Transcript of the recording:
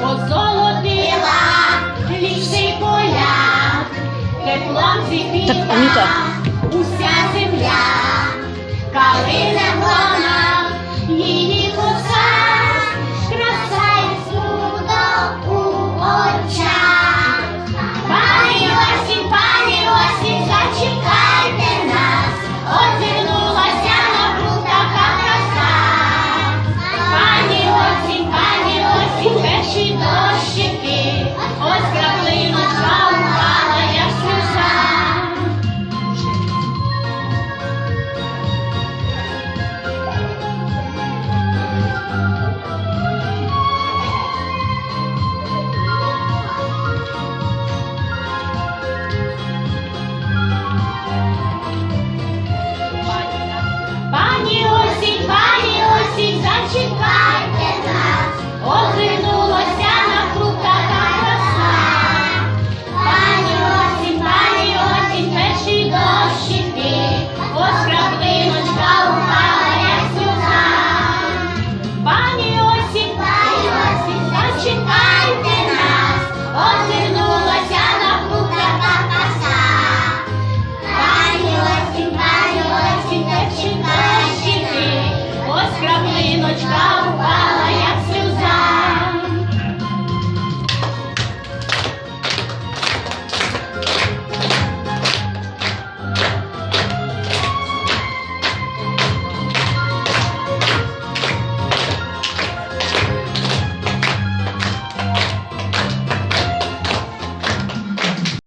позолотила ліси поля, теплом зігріла уся земля, калина. Panie!